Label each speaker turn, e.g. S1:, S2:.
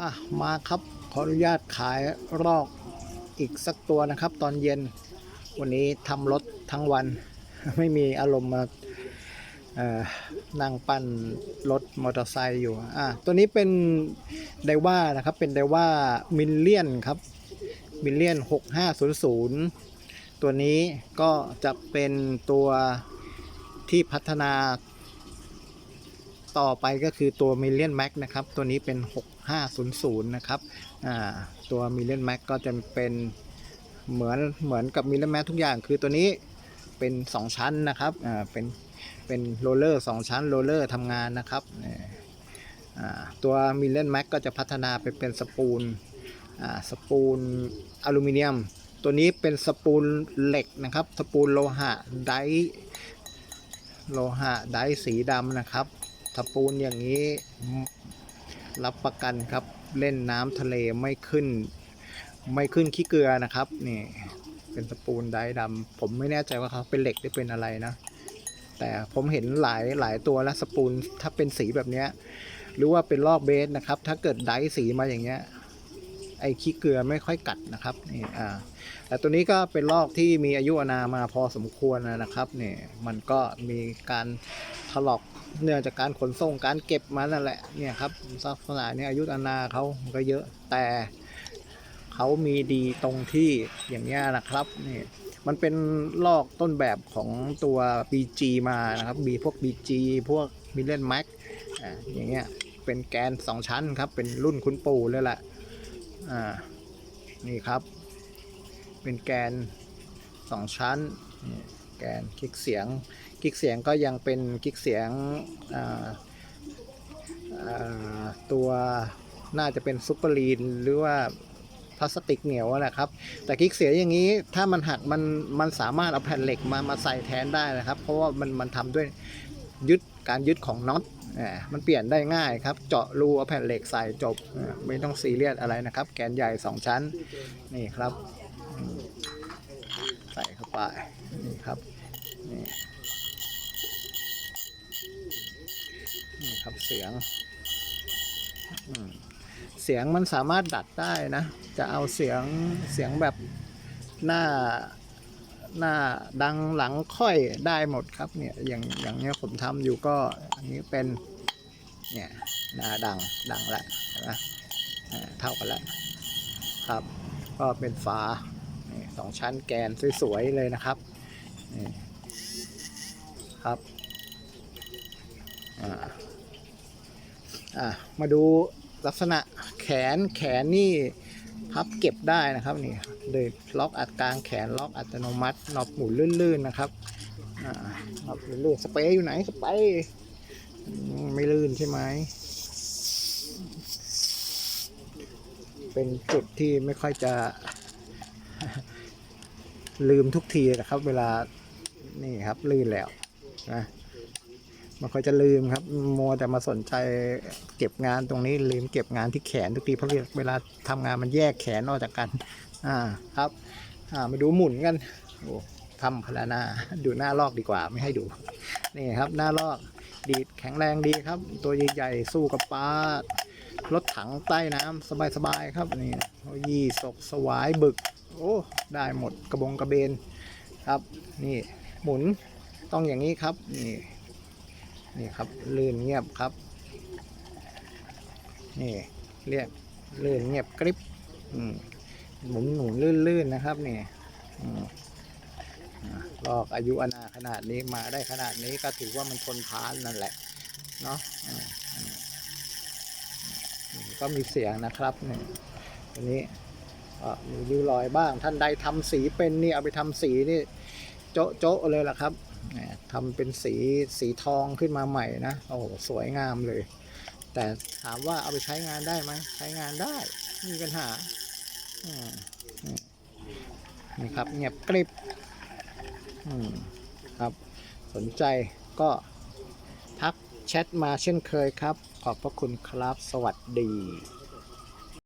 S1: อะมาครับขออนุญาตขายรอกอีกสักตัวนะครับ ตอนเย็นวันนี้ทำรถทั้งวัน ไม่มีอารมณ์มาอนั่งปั้นรถมอเตอร์ไซค์อยู่อะตัวนี้เป็นไดว่านะครับเป็นไดว่ามิลเลียนครับมิลเลียน6500 ตัวนี้ก็จะเป็นตัวที่พัฒนา ต่อไปก็คือตัว Million Max นะครับ ตัวนี้เป็น 6500 นะครับตัว Million Max ก็จะเป็นเหมือนเหมือนกับ Million Max ทุกอย่างคือตัวนี้เป็น 2 ชั้นนะครับเป็นเป็นโรลเลอร์2ชั้นโรลเลอร์ทำงานนะครับตัว Million Max ก็จะพัฒนาไปเป็นสปูลสปูลอลูมิเนียม ตัวนี้เป็นสปูลเหล็กนะครับ สปูลโลหะไดโลหะไดสีดำนะครับ สปูนอย่างนี้รับประกันครับ เล่นน้ำทะเลไม่ขึ้น ไม่ขึ้นขี้เกลือนะครับนี่เป็นสปูนไดร์ดำผมไม่แน่ใจว่าเขาเป็นเหล็กหรือเป็นอะไรนะ แต่ผมเห็นหลายหลายตัวแล้วสปูนถ้าเป็นสีแบบนี้หรือว่าเป็นลอกเบสนะครับ ถ้าเกิดไดร์สีมาอย่างเงี้ยไอ้ขี้เกลือไม่ค่อยกัดนะครับนี่อ่าแต่ตัวนี้ก็เป็นลอกที่มีอายุอานามาพอสมควรนะครับนี่มันก็มีการถลอก เนื่องจากการขนส่งการเก็บมานั่นแหละเนี่ยครับลักษณะเนี้อายุอานาเขามันก็เยอะแต่เขามีดีตรงที่อย่างเงี้ยนะครับนี่มันเป็นลอกต้นแบบของตัว BG มานะครับมีพวก BG พวก m i l l i o n Max อ่าอย่างเงี้ยเป็นแกน 2 ชั้นครับ เป็นรุ่นคุณปู่เลยแหละอ่านี่ครับ เป็นแกน 2 ชั้น แกนคลิกเสียง กิกเสียงก็ยังเป็นกิกเสียงตัวน่าจะเป็นซุปเปอร์ลีนหรือว่าพลาสติกเหนียวนะครับ แต่กิกเสียงอย่างนี้ถ้ามันหักมันมันสามารถเอาแผ่นเหล็กมามาใส่แทนได้นะครับ เพราะว่ามันมันทำด้วยยึดการยึดของน็อตมันเปลี่ยนได้ง่ายครับ เจาะรูเอาแผ่นเหล็กใส่จบไม่ต้องซีเรียสอะไรนะครับ แกนใหญ่ 2 ชั้นนี่ครับ ใส่เข้าไปนี่ครับนี่ นี่ครับ เสียง เสียงมันสามารถดัดได้นะ จะเอาเสียงเสียงแบบหน้าหน้าดังหลังค่อยได้หมดครับเนี่ยอย่างอย่างเนี้ยผมทำอยู่ก็อันนี้เป็นเนี่ยหน้าดังดังละเห็นไหมเท่ากันแล้วครับ ก็เป็นฝาสองชั้นแกนสวยๆเลยนะครับครับอ่าอะ มาดูลักษณะแขนแขนนี่พับเก็บได้นะครับนี่โดยล็อกอัดกลางแขนล็อกอัตโนมัติน็อปหมุนลื่นๆนะครับอ่าน็อปลื่นๆสเปรย์อยู่ไหนสเปรย์ไม่ลื่นใช่ไหมเป็นจุดที่ไม่ค่อยจะลืมทุกทีนะครับ เวลานี่ครับลื่นแล้วนะ มันก็จะลืมครับมัวแต่มาสนใจเก็บงานตรงนี้ลืมเก็บงานที่แขนทุกทีเพราะเวลาทำงานมันแยกแขนออกจากกัน อ่าครับ อ่ามาดูหมุนกันโอ้ทำพลานาดูหน้าลอกดีกว่าไม่ให้ดูนี่ครับ หน้าลอกดีดแข็งแรงดีครับ ตัวใหญ่ๆสู้กับปลารถถังใต้น้ำสบายๆครับนี่ยี่สกสวายบึก โอ้ได้หมดกระบงกระเบนครับ นี่หมุนต้องอย่างนี้ครับนี่ นี่ครับลื่นเงียบครับ นี่เรียกลื่นเงียบกริบหมุนหนุนลื่นลื่นนะครับนี่ลอกอายุอนาขนาดนี้มาได้ขนาดนี้ก็ถือว่ามันทนทานนั่นแหละเนาะก็มีเสียงนะครับนี่ตัวนี้มีริ้วรอยบ้างท่านใดทำสีเป็นนี่เอาไปทำสีนี่โจ๊ะโจ๊ะเลยล่ะครับ ทำเป็นสีสีทองขึ้นมาใหม่นะ โอ้โหสวยงามเลย แต่ถามว่าเอาไปใช้งานได้ไหม ใช้งานได้ มีปัญหาอนี่ครับเงียบกริบครับ สนใจก็ทักแชทมาเช่นเคยครับ ขอบพระคุณครับ สวัสดี